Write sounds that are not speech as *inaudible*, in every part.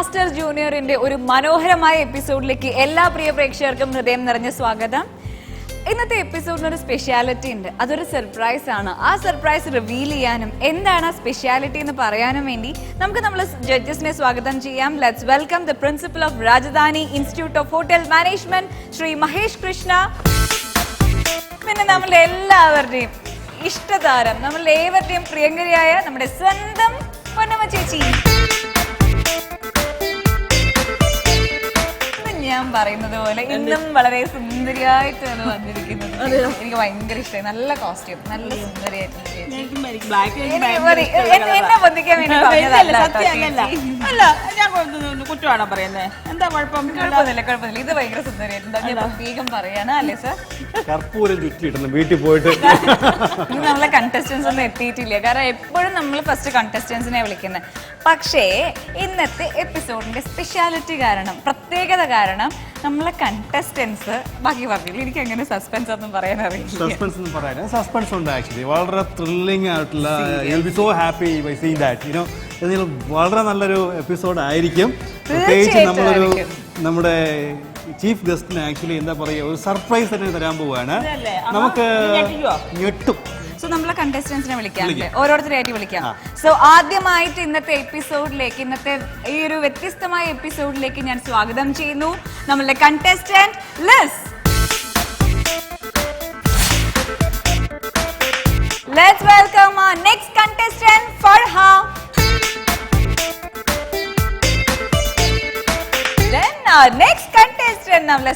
Master ജൂനിയറിന്റെ ഒരു മനോഹരമായ എപ്പിസോഡിലേക്ക് എല്ലാ പ്രിയ പ്രേക്ഷകർക്കും ഹൃദയം നിറഞ്ഞ സ്വാഗതം. ഇന്നത്തെ എപ്പിസോഡിന് ഒരു സ്പെഷ്യാലിറ്റി ഉണ്ട്. അതൊരു സർപ്രൈസ് ആണ്. ആ സർപ്രൈസ് റിവീൽ ചെയ്യാനും എന്താണ് ആ സ്പെഷ്യാലിറ്റി എന്ന് പറയാനും വേണ്ടി നമുക്ക് നമ്മൾ ജഡ്ജസിനെ സ്വാഗതം ചെയ്യാം. Let's welcome the principal of Rajadhani institute of hotel management Shri Mahesh Krishna. പിന്നെ നമ്മൾ എല്ലാവരുടെയും ഇഷ്ടതാരം നമ്മളുടെ ഏവരുടെയും പ്രിയങ്കരിയായ നമ്മുടെ സ്വന്തം പൊന്നമ്മ ചേച്ചി. ഞാൻ പറയുന്നത് പോലെ ഇന്നും വളരെ സുന്ദരിയായിട്ടാണ് വന്നിരിക്കുന്നത്. എനിക്ക് ഭയങ്കര ഇഷ്ടമായി നല്ല കോസ്റ്റ്യൂം നല്ല മതി. എന്നെ- എന്നെ പൊന്തിക്കാൻ വേണ്ടി *laughs* പറഞ്ഞതല്ല അല്ല. ഞാൻ കുറ്റമാണോ പറയുന്നത് എന്താ കുഴപ്പം? കുഴപ്പമില്ല കുഴപ്പമില്ല ഇത് ഭയങ്കര സുന്ദരിയായിട്ടുണ്ട്. ഞാൻ പ്രത്യേകം പറയാണ് അല്ലേ സർ കർപ്പൂരം ചുറ്റിയിട്ടുണ്ട് വീട്ടിൽ പോയിട്ട്. നമ്മളെ കണ്ടസ്റ്റൻസ് ഒന്നും എത്തിയിട്ടില്ല. കാരണം എപ്പോഴും നമ്മൾ ഫസ്റ്റ് കണ്ടസ്റ്റൻസിനെ വിളിക്കുന്നത് പക്ഷേ ഇന്നത്തെ എപ്പിസോഡിന്റെ സ്പെഷ്യാലിറ്റി കാരണം പ്രത്യേകത കാരണം നമ്മളെ കണ്ടസ്റ്റൻസ് ബാക്കി പറഞ്ഞില്ല എനിക്ക് അങ്ങനെ സസ്പെൻസ് ഒന്നും പറയാൻ അറിയില്ല. സസ്പെൻസ് എന്ന് പറയാൻ സസ്പെൻസ് ഉണ്ട് ആക്ച്വലി വളരെ ത്രില്ലിംഗ് ആയിട്ടുള്ള be so happy by see that you know എന്തെങ്കിലും വളരെ നല്ലൊരു എപ്പിസോഡ് ആയിരിക്കും. പ്രത്യേകിച്ച് നമ്മളൊരു. നമ്മുടെ ചീഫ് ഗസ്റ്റിന് ആക്ച്വലി എന്താ പറയുക ഒരു സർപ്രൈസ് തന്നെ തരാൻ പോവുകയാണ് നമുക്ക് ഞെട്ടും. സോ നമ്മളെ കണ്ടസ്റ്റൻസിനെ വിളിക്കാം. ഓരോരുത്തരായിട്ട് വിളിക്കാം. സോ ആദ്യമായിട്ട് ഇന്നത്തെ എപ്പിസോഡിലേക്ക് ഇന്നത്തെ ഈ ഒരു വ്യത്യസ്തമായ എപ്പിസോഡിലേക്ക് ഞാൻ സ്വാഗതം ചെയ്യുന്നു. നമ്മളുടെ contestant Liz Let's welcome our next contestant, Farha. Then our next contestant, നമ്മളെ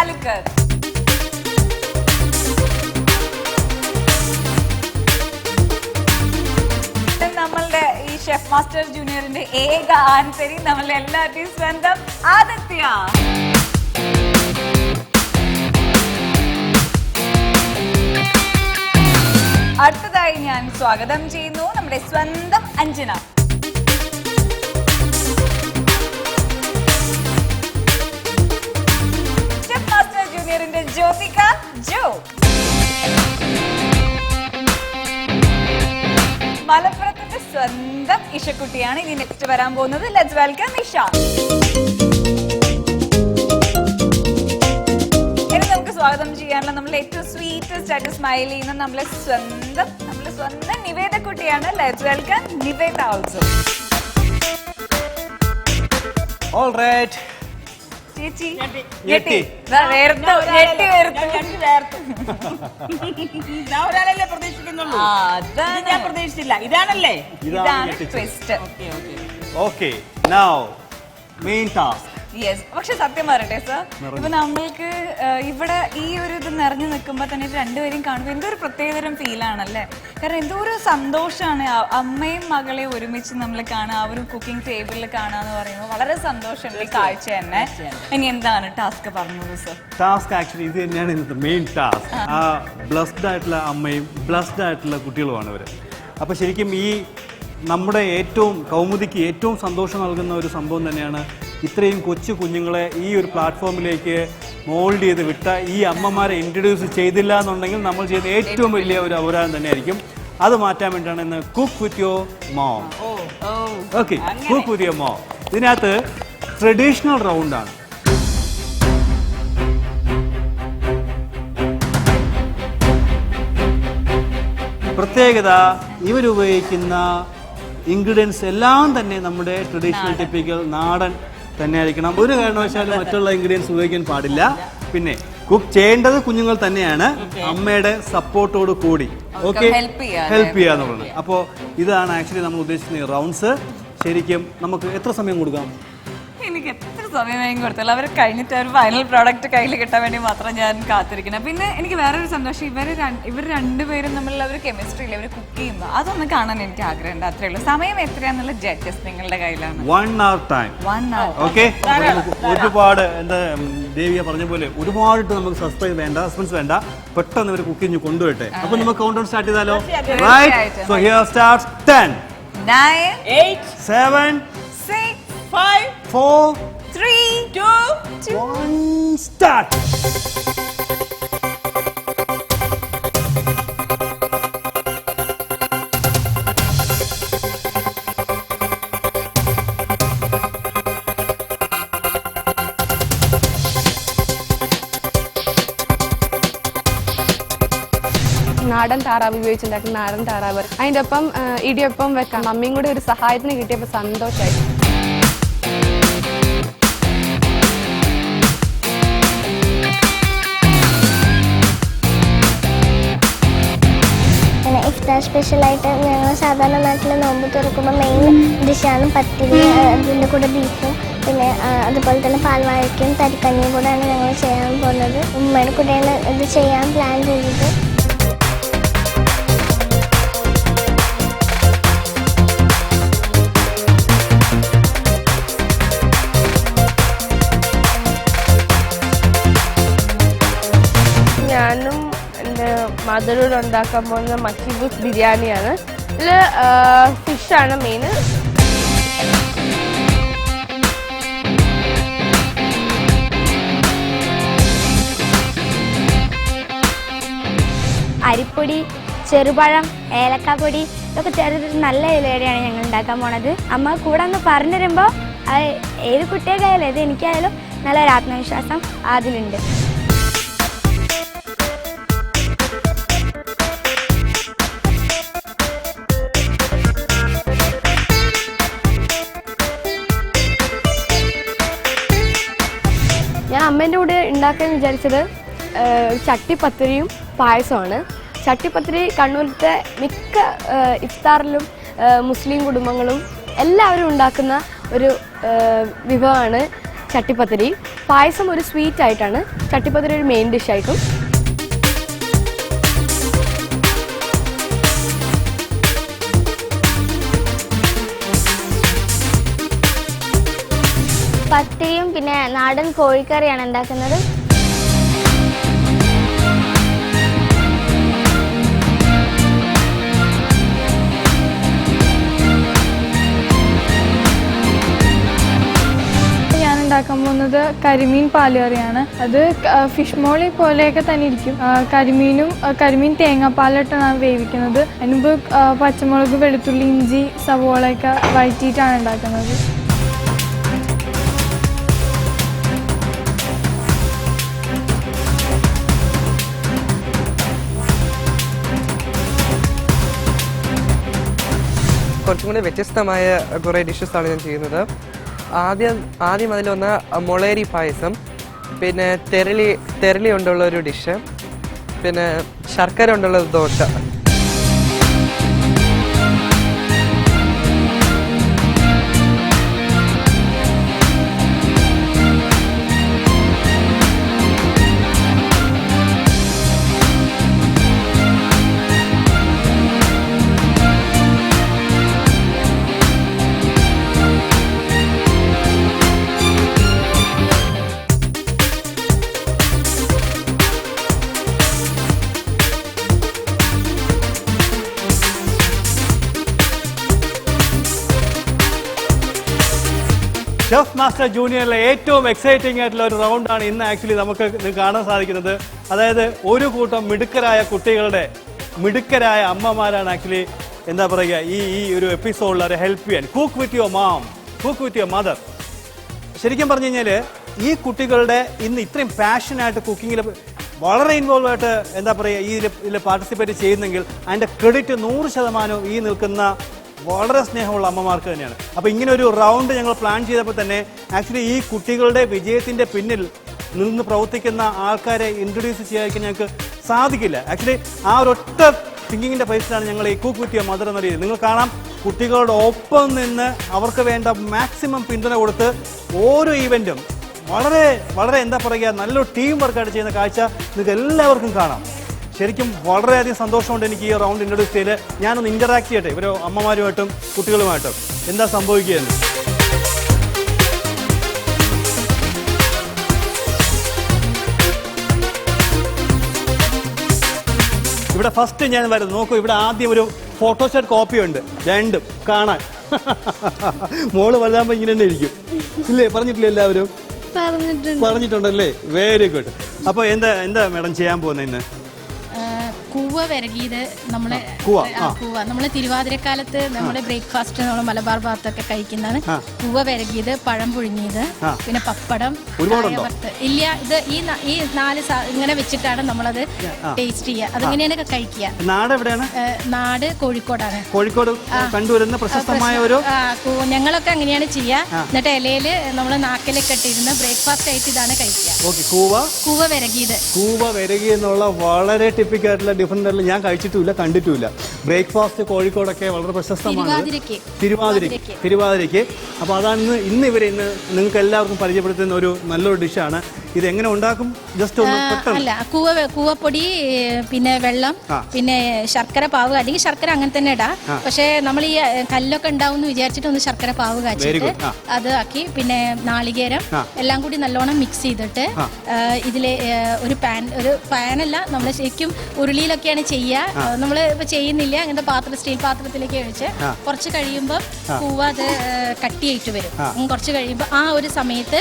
Calicut. നമ്മളുടെ ഈ ഷെഫ് മാസ്റ്റർ ജൂനിയറിന്റെ ഏക ആൻസരി നമ്മളുടെ എല്ലാവരുടെയും സ്വന്തം ആദിത്യ അടുത്തതായി ഞാൻ സ്വാഗതം ചെയ്യുന്നു നമ്മുടെ സ്വന്തം അഞ്ജന മലപ്പുറത്തിന്റെ സ്വന്തം ഇഷക്കുട്ടിയാണ് ഇനി നെക്സ്റ്റ് വരാൻ പോകുന്നത്. Let's welcome Isha. സ്വാഗതം ചെയ്യാനുള്ള നമ്മൾ ഏറ്റവും സ്വീറ്റസ്റ്റ് ആയിട്ട് സ്മൈൽ ചെയ്യുന്ന നമ്മളെ സ്വന്തം നമ്മളെ സ്വന്തം നിവേദ കുട്ടിയാണ്. Let's welcome Niveda also all right ചേച്ചി. ഞെട്ടി. ഞെട്ടി. ദാ വേർത്തു. ഞെട്ടി വേർത്തു. ഞാൻ ഒരാളല്ലേ പ്രതീക്ഷിക്കുന്നുള്ളൂ? ആ, ഇത് അതാണ് ഞാൻ പ്രതീക്ഷിച്ചില്ല. ഇതാണല്ലേ? ഇതാണ് twist okay okay. Okay now main task yes പക്ഷെ സത്യം പറയട്ടെ സർ ഇപ്പൊ നമ്മൾക്ക് ഇവിടെ ഈ ഒരു ഇത് നിറഞ്ഞു നിൽക്കുമ്പോൾ തന്നെ രണ്ടുപേരും കാണുമ്പോൾ എന്തോ ഒരു പ്രത്യേകതരം ഫീലാണല്ലേ കാരണം എന്തോ ഒരു സന്തോഷമാണ് അമ്മയും മകളെയും ഒരുമിച്ച് നമ്മൾ കാണുക ആ ഒരു കുക്കിംഗ് ടേബിളിൽ കാണുക എന്ന് പറയുമ്പോൾ വളരെ സന്തോഷമുള്ള ഈ കാഴ്ച തന്നെ. ഇനി എന്താണ് ടാസ്ക് പറഞ്ഞോളൂ സർ ടാസ്ക് ആക്ച്വലി ഇത് തന്നെയാണ് ഇന്നത്തെ മെയിൻ ടാസ്ക് ആ ബ്ലസ്ഡ് ആയിട്ടുള്ള അമ്മയും ബ്ലസ്ഡ് ആയിട്ടുള്ള കുട്ടികളുമാണ് ഇവർ അപ്പോൾ ശരിക്കും ഈ നമ്മുടെ ഏറ്റവും കൗമുദിക്ക് ഏറ്റവും സന്തോഷം നൽകുന്ന ഒരു സംഭവം തന്നെയാണ് ഇത്രയും കൊച്ചു കുഞ്ഞുങ്ങളെ ഈ ഒരു പ്ലാറ്റ്ഫോമിലേക്ക് മോൾഡ് ചെയ്ത് വിട്ട ഈ അമ്മമാരെ ഇൻട്രൊഡ്യൂസ് ചെയ്തില്ല എന്നുണ്ടെങ്കിൽ നമ്മൾ ചെയ്ത ഏറ്റവും വലിയ ഒരു അപരാധം തന്നെയായിരിക്കും. അത് മാറ്റാൻ വേണ്ടിയാണ് ഇന്ന് കുക്ക് വിത്ത് യോ മോം ഓക്കെ കുക്ക് വിത്ത് യോ മോ ഇതിനകത്ത് ട്രഡീഷണൽ റൗണ്ടാണ് പ്രത്യേകത ഇവരുപയോഗിക്കുന്ന ഇൻഗ്രീഡിയൻസ് എല്ലാം തന്നെ നമ്മുടെ ട്രഡീഷണൽ ടിപ്പിക്കൽ നാടൻ തന്നെ ആയിരിക്കണം ഒരു കാരണവശാലും മറ്റുള്ള ഇൻഗ്രീഡിയൻസ് ഉപയോഗിക്കാൻ പാടില്ല. പിന്നെ കുക്ക് ചെയ്യേണ്ടത് കുഞ്ഞുങ്ങൾ തന്നെയാണ്. അമ്മയുടെ സപ്പോർട്ടോട് കൂടി. ഓക്കെ ഹെൽപ്പ് ചെയ്യുക എന്നുള്ളത്. ചെയ്യാന്നുള്ളത് അപ്പോൾ ഇതാണ് ആക്ച്വലി നമ്മൾ ഉദ്ദേശിക്കുന്ന റൗണ്ട്സ് ശരിക്കും നമുക്ക് എത്ര സമയം കൊടുക്കാം? എനിക്ക് എത്ര സമയം കൊടുത്തല്ലോ അവർ കഴിഞ്ഞിട്ട് ഒരു ഫൈനൽ പ്രോഡക്റ്റ് കയ്യിൽ കിട്ടാൻ വേണ്ടി മാത്രം ഞാൻ കാത്തിരിക്കുന്നത് പിന്നെ എനിക്ക് വേറൊരു സന്തോഷം. ഇവർ ഇവർ രണ്ടുപേരും തമ്മിലുള്ള ഒരു കെമിസ്ട്രി ഇല്ല ഇവർ കുക്ക് ചെയ്യുന്നു. അതൊന്ന് കാണാൻ എനിക്ക് ആഗ്രഹമുണ്ട്. അത്രേ ഉള്ളൂ. സമയം എത്രയാന്നുള്ള ജഡ്ജസ് നിങ്ങളുടെ കയ്യിലാണ്. One hour time one hour okay ഒരുപാട് എന്താ ദേവിയ പറഞ്ഞ പോലെ ഒരുപാട് നമുക്ക് സസ്പെൻസ് വേണ്ട സസ്പെൻസ് വേണ്ട. പെട്ടെന്ന് ഇവർ കുക്ക് ചെയ്ത് കൊണ്ടുപോയിട്ടെ. അപ്പൊ നമുക്ക് കൗണ്ട് സ്റ്റാർട്ട് ചെയ്താലോ? Right so here starts ten nine eight seven six five four three two one start നാടൻ താറാവ് ഉപയോഗിച്ചുണ്ടാക്കുന്ന നാടൻ താറാവ്. അതിന്റെ ഒപ്പം ഇടിയൊപ്പം ഇടിയപ്പം വെക്കാം മമ്മിയും കൂടെ ഒരു സഹായത്തിന് കിട്ടിയപ്പോൾ സന്തോഷമായി സ്പെഷ്യലായിട്ട് ഞങ്ങൾ സാധാരണ നാട്ടിൽ നോമ്പ് തുറക്കുമ്പോൾ മെയിൻ ഡിഷാണ് പത്തിരി അതിന്റെ കൂടെ ബീഫും പിന്നെ അതുപോലെ തന്നെ പാൽവാഴയ്ക്കും തരിക്കഞ്ഞിയും കൂടെയാണ് ഞങ്ങൾ ചെയ്യാൻ പോകുന്നത്. ഉമ്മയുടെ കൂടെയാണ് ഇത് ചെയ്യാൻ പ്ലാൻ ചെയ്തത്. മദറോട് ഉണ്ടാക്കാൻ പോകുന്ന മച്ചിബൂസ് ബിരിയാണിയാണ്. ഇതിൽ ഫിഷാണ് മെയിൻ അരിപ്പൊടി ചെറുപഴം ഏലക്കാപ്പൊടി ഇതൊക്കെ ചേർത്തിട്ട് നല്ല ഇലയുടെയാണ് ഞങ്ങൾ ഉണ്ടാക്കാൻ പോണത്. അമ്മ കൂടെ ഒന്ന് പറഞ്ഞു തരുമ്പോൾ ഏത് ഏത് കുട്ടികൾക്കായാലും ഏത് എനിക്കായാലും നല്ലൊരു ആത്മവിശ്വാസം അതിലുണ്ട്. അമ്മേന്റെ കൂടെ ഉണ്ടാക്കാൻ വിചാരിച്ചത് ചട്ടിപ്പത്തിരിയും പായസമാണ്. ചട്ടിപ്പത്തിരി കണ്ണൂരത്തെ മിക്ക ഇഫ്താറിലും മുസ്ലിം കുടുംബങ്ങളും എല്ലാവരും ഉണ്ടാക്കുന്ന ഒരു വിഭവമാണ് ചട്ടിപ്പത്തിരി പായസം ഒരു സ്വീറ്റ് ആയിട്ടാണ് ചട്ടിപ്പത്തിരി ഒരു മെയിൻ ഡിഷായിട്ടും പത്തിരിയും പിന്നെ നാടൻ കോഴിക്കറിയാണ് ഉണ്ടാക്കുന്നത്. ഉണ്ടാക്കാൻ പോകുന്നത് കരിമീൻ പാലുകറിയാണ്. അത് ഫിഷ് മോളി പോലെയൊക്കെ തന്നെ ഇരിക്കും. കരിമീനും കരിമീൻ തേങ്ങാപ്പാലിട്ടാണ് വേവിക്കുന്നത്. അതിന് മുമ്പ് പച്ചമുളക് വെളുത്തുള്ളി ഇഞ്ചി സവോളയൊക്കെ വഴറ്റിയിട്ടാണ് ഉണ്ടാക്കുന്നത്. കുറച്ചും കൂടി വ്യത്യസ്തമായ കുറേ ഡിഷസ് ആണ് ഞാൻ ചെയ്യുന്നത്. ആദ്യം ആദ്യം അതിലൊന്ന് മുളേരി പായസം പിന്നെ തെരളി തെരളി കൊണ്ടുള്ള ഒരു ഡിഷ് പിന്നെ ശർക്കര കൊണ്ടുള്ള ദോശ. ഷെഫ് മാസ്റ്റർ ജൂനിയറിലെ ഏറ്റവും എക്സൈറ്റിംഗ് ആയിട്ടുള്ള ഒരു റൗണ്ടാണ് ഇന്ന് ആക്ച്വലി നമുക്ക് കാണാൻ സാധിക്കുന്നത്. അതായത് ഒരു കൂട്ടം മിടുക്കരായ കുട്ടികളുടെ മിടുക്കരായ അമ്മമാരാണ് ആക്ച്വലി എന്താ പറയുക ഈ ഈ ഒരു എപ്പിസോഡിൽ അവരെ ഹെൽപ്പ് ചെയ്യാൻ. Cook with your mom cook with your mother ശരിക്കും പറഞ്ഞു കഴിഞ്ഞാൽ ഈ കുട്ടികളുടെ ഇന്ന് ഇത്രയും പാഷനായിട്ട് കുക്കിങ്ങിൽ വളരെ ഇൻവോൾവ് ആയിട്ട് എന്താ പറയുക ഈ ഇതിൽ പാർട്ടിസിപ്പേറ്റ് ചെയ്യുന്നെങ്കിൽ അതിന്റെ ക്രെഡിറ്റ് നൂറ് ശതമാനവും ഈ നിൽക്കുന്ന വളരെ സ്നേഹമുള്ള അമ്മമാർക്ക് തന്നെയാണ്. അപ്പോൾ ഇങ്ങനെ ഒരു റൗണ്ട് ഞങ്ങൾ പ്ലാൻ ചെയ്തപ്പോൾ തന്നെ ആക്ച്വലി ഈ കുട്ടികളുടെ വിജയത്തിന്റെ പിന്നിൽ നിന്ന് പ്രവർത്തിക്കുന്ന ആൾക്കാരെ ഇൻട്രൊഡ്യൂസ് ചെയ്യാതിരിക്കാൻ ഞങ്ങൾക്ക് സാധിക്കില്ല. ആക്ച്വലി ആ ഒരൊറ്റ തിങ്കിങ്ങിന്റെ ബേസിലാണ് ഞങ്ങൾ ഈ കുക്ക് വിത്ത് മദർ എന്ന രീതി നിങ്ങൾ കാണാം കുട്ടികളുടെ ഒപ്പം നിന്ന് അവർക്ക് വേണ്ട മാക്സിമം പിന്തുണ കൊടുത്ത് ഓരോ ഈവന്റും വളരെ വളരെ എന്താ പറയുക നല്ലൊരു ടീം വർക്കായിട്ട് ചെയ്യുന്ന കാഴ്ച നിങ്ങൾക്ക് എല്ലാവർക്കും കാണാം. ശരിക്കും വളരെയധികം സന്തോഷമുണ്ട് എനിക്ക് ഈ റൗണ്ട് ഇൻട്രൊഡ്യൂസ് ചെയ്ത് ഞാനൊന്ന് ഇന്ററാക്ട് ചെയ്യട്ടെ ഇവരോ അമ്മമാരുമായിട്ടും കുട്ടികളുമായിട്ടും. എന്താ സംഭവിക്കുകയെന്ന്? ഇവിടെ ഫസ്റ്റ് ഞാൻ വരുന്നത് നോക്കൂ ഇവിടെ ആദ്യം ഒരു ഫോട്ടോസ്റ്റാറ്റ് കോപ്പി ഉണ്ട്. രണ്ടും കാണാൻ. *laughs* മോൾ വലുതാകുമ്പോൾ ഇങ്ങനെ തന്നെ ഇരിക്കും. ഇല്ലേ പറഞ്ഞിട്ടില്ല എല്ലാവരും? പറഞ്ഞിട്ടുണ്ട്. പറഞ്ഞിട്ടുണ്ടല്ലേ? വെരി ഗുഡ് അപ്പോൾ എന്താ എന്താ മാഡം ചെയ്യാൻ പോകുന്നത് ഇന്ന്? കൂവ വിരകിയത് നമ്മൾ കൂവ, നമ്മളെ നമ്മൾ തിരുവാതിരക്കാലത്ത് നമ്മൾ ബ്രേക്ക്ഫാസ്റ്റ് നമ്മൾ മലബാർ ഭാഗത്തൊക്കെ കഴിക്കുന്നതാണ്. കൂവ വിരകിയത് പഴം പുഴുങ്ങിയത് പിന്നെ പപ്പടം ഇല്ല ഇത് ഈ ഈ നാല് ഇങ്ങനെ വെച്ചിട്ടാണ് നമ്മളത് ടേസ്റ്റ് ചെയ്യുക. അതിങ്ങനെയാണ് കഴിക്കുക. നാട് എവിടെയാണ്? നാട് കോഴിക്കോടാണ്. കോഴിക്കോട് കണ്ടുവരുന്ന പ്രശസ്തമായ ഒരു ഞങ്ങളൊക്കെ അങ്ങനെയാണ് ചെയ്യുക. എന്നിട്ട് ഇലയിൽ നമ്മൾ നാക്കിലൊക്കെ ഇട്ടിരുന്ന് ബ്രേക്ക്ഫാസ്റ്റ് ആയിട്ട് ഇതാണ് കഴിക്കുക. കൂവ? കൂവ വിരകിയത് കൂവ വിരകി എന്നുള്ള വളരെ ടിപ്പിക് ആയിട്ടുള്ള ഡിഫറെന്റ് ആയിട്ടുള്ള ഞാൻ കഴിച്ചിട്ടില്ല കണ്ടിട്ടുമില്ല. ബ്രേക്ക്ഫാസ്റ്റ് കോഴിക്കോടൊക്കെ വളരെ പ്രശസ്തമാണ്. തിരുവാതിരയ്ക്ക്. തിരുവാതിരയ്ക്ക് അപ്പോൾ അതാണ് ഇന്ന് ഇന്ന് ഇവർ ഇന്ന് നിങ്ങൾക്ക് എല്ലാവർക്കും പരിചയപ്പെടുത്തുന്ന ഒരു നല്ലൊരു ഡിഷാണ്. ഇത് എങ്ങനെ ഉണ്ടാക്കും? ജസ്റ്റ് ഒന്ന് പെട്ടെന്ന്. അല്ല കൂവ കൂവപ്പൊടി പിന്നെ വെള്ളം പിന്നെ ശർക്കര പാവ് അല്ലെങ്കിൽ ശർക്കര അങ്ങനെ തന്നെ ഇടാം. പക്ഷേ നമ്മൾ ഈ കല്ലൊക്കെ ഉണ്ടാവും എന്ന് വിചാരിച്ചിട്ട് ഒന്ന് ശർക്കര പാവ് കാച്ചിട്ട് അത് ആക്കി പിന്നെ നാളികേരം എല്ലാം കൂടി നല്ലോണം മിക്സ് ചെയ്തിട്ട് ഇതിൽ ഒരു പാൻ ഒരു പാനല്ല നമ്മൾ ശരിക്കും ഉരുളിയിലൊക്കെയാണ് ചെയ്യുക. നമ്മൾ ഇപ്പൊ ചെയ്യുന്നില്ല അങ്ങനത്തെ പാത്രം സ്റ്റീൽ പാത്രത്തിലേക്ക് ഒഴിച്ച്. കുറച്ച് കഴിയുമ്പോൾ പൂവ് അത് കട്ടിയായിട്ട് വരും. കുറച്ച് കഴിയുമ്പോൾ ആ ഒരു സമയത്ത്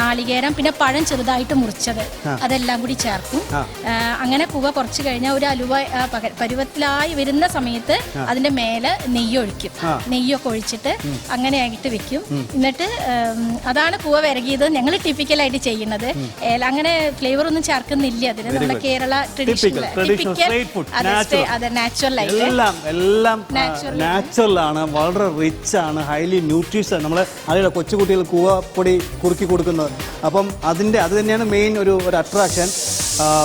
നാളികേരം പിന്നെ പഴം ചെറുതായിട്ട് മുറിച്ചത്. അതെല്ലാം കൂടി ചേർക്കും. അങ്ങനെ പുക കുറച്ച് കഴിഞ്ഞാൽ ഒരു അലുവ പരുവത്തിലായി വരുന്ന സമയത്ത് അതിന്റെ മേലെ നെയ്യ് ഒഴിക്കും. നെയ്യൊക്കെ ഒഴിച്ചിട്ട് അങ്ങനെ ആയിട്ട് വെക്കും. എന്നിട്ട് അതാണ് പുക വിരകിയത്. ഞങ്ങൾ ടിപ്പിക്കലായിട്ട് ചെയ്യുന്നത്. അങ്ങനെ ഫ്ലേവർ ഒന്നും ചേർക്കുന്നില്ല അതിന് നമ്മുടെ കേരള ട്രഡീഷണൽ എല്ലാം എല്ലാം നാച്ചുറൽ ആണ്. വളരെ റിച്ച് ആണ്. ഹൈലി ന്യൂട്രീഷ്യസ് ആണ്. നമ്മൾ അതിലെ കൊച്ചുകുട്ടികൾ കൂവപ്പൊടി കുറുക്കി കൊടുക്കുന്നത്. അപ്പം അതിന്റെ അത് തന്നെയാണ് മെയിൻ ഒരു ഒരു അട്രാക്ഷൻ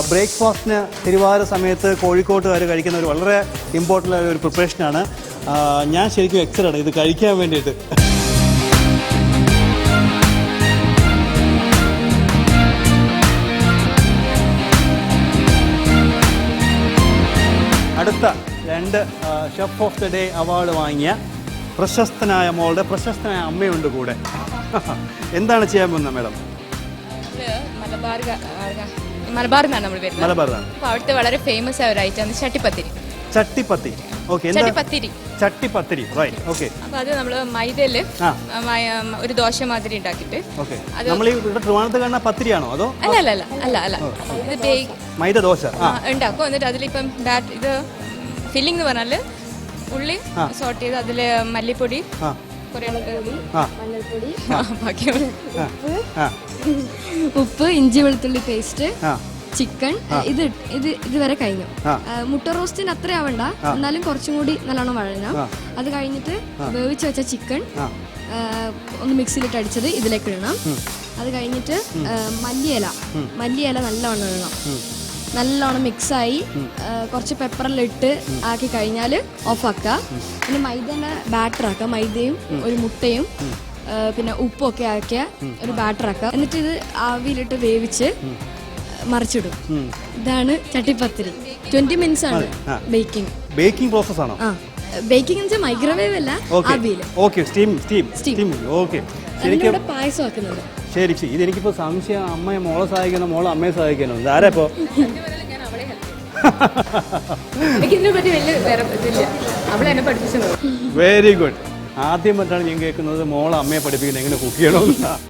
ബ്രേക്ക്ഫാസ്റ്റിന് തിരുവാതിര സമയത്ത് കോഴിക്കോട്ടുകാർ കഴിക്കുന്ന ഒരു വളരെ ഇമ്പോർട്ടന്റ് ആയ ഒരു പ്രിപ്പറേഷനാണ് ഞാൻ ശരിക്കും എക്സലാണ് ഇത് കഴിക്കാൻ വേണ്ടിയിട്ട്. അടുത്ത രണ്ട് chef of the day award വാങ്ങിയ പ്രശസ്തനായ മോളുടെ പ്രശസ്തനായ അമ്മയുണ്ട് കൂടെ. *laughs* എന്താണ് ചെയ്യാൻ പോകുന്നത് മാഡം? മലബാർ മലബാറിൽ നിന്നാണ് നമ്മൾ വരുന്നത്. മലബാറാണ് അപ്പോൾ അവിടുത്തെ വളരെ ഫേമസ് ആയ ഒരു ഐറ്റം ചട്ടിപ്പത്തിരി. ചട്ടിപ്പത്തി ഓക്കെ ചട്ടിപ്പത്തിരി. ചട്ടിപ്പത്തിരി. റൈറ്റ് ഓക്കെ അപ്പോൾ അത് നമ്മൾ മൈദയിൽ. ഒരു ദോശ മാതിരി ഉണ്ടാക്കിയിട്ട് നമ്മൾ ഇവിടെ ട്രിവാണത്ത് കാണുന്ന പത്തിരിയാണോ അതോ? അല്ല അല്ല അല്ല അല്ല അല്ല. ബേ- മൈദ ദോശ. ഉണ്ടാക്കും. എന്നിട്ട് അതിലിപ്പം ഇത് ഫില്ലിംഗ് എന്ന് പറഞ്ഞാൽ ഉള്ളി സോർട്ട് ചെയ്ത് അതിൽ മല്ലിപ്പൊടി കുറേ ആ. ആ ഉപ്പ് ഇഞ്ചി വെളുത്തുള്ളി പേസ്റ്റ് ചിക്കൻ ഇത് ഇത് ഇതുവരെ കഴിഞ്ഞു. മുട്ട റോസ്റ്റിന് അത്ര ആവണ്ട. എന്നാലും കുറച്ചും കൂടി നല്ലോണം വഴങ്ങാം അത് കഴിഞ്ഞിട്ട് വേവിച്ച് വെച്ച ചിക്കൻ ഒന്ന് മിക്സിയിലിട്ട് അടിച്ചത് ഇതിലേക്ക് ഇടണം. അത് കഴിഞ്ഞിട്ട് മല്ലിയില. മല്ലിയില നല്ലവണ്ണം ഇടണം. നല്ലോണം മിക്സായി കുറച്ച് പെപ്പറെല്ലാം ഇട്ട് ആക്കി കഴിഞ്ഞാൽ ഓഫാക്കുക പിന്നെ മൈദ ബാറ്റർ ആക്കുക മൈദയും ഒരു മുട്ടയും പിന്നെ ഉപ്പൊക്കെ ആക്കിയ ഒരു ബാറ്റർ ആക്കുക എന്നിട്ട് ഇത് ആവിയിലിട്ട് വേവിച്ച് മറിച്ചിടും. ഇതാണ് ചട്ടിപ്പത്തിരി. ട്വന്റി മിനിറ്റ്സ് ആണ് ബേക്കിംഗ് ബേക്കിംഗ് പ്രോസസ് ആണോ? ബേക്കിംഗ് എന്ന് വെച്ചാൽ മൈക്രോവേവ് അല്ല ആവിയിൽ okay steam steam steam okay ശരിക്കും കൂടെ പായസം ആക്കുന്നുണ്ട് ശരി ശരി. ഇതെനിക്കിപ്പോ സംശയം. അമ്മയെ മോളെ സഹായിക്കണം? മോളെ അമ്മയെ സഹായിക്കണം? എന്നെ പഠിപ്പിച്ചത്. വെരി ഗുഡ് ആദ്യമായിട്ടാണ് ഞാൻ കേൾക്കുന്നത് മോളെ അമ്മയെ പഠിപ്പിക്കുന്നത് എങ്ങനെ കുക്ക് ചെയ്യണമെന്നാണ്.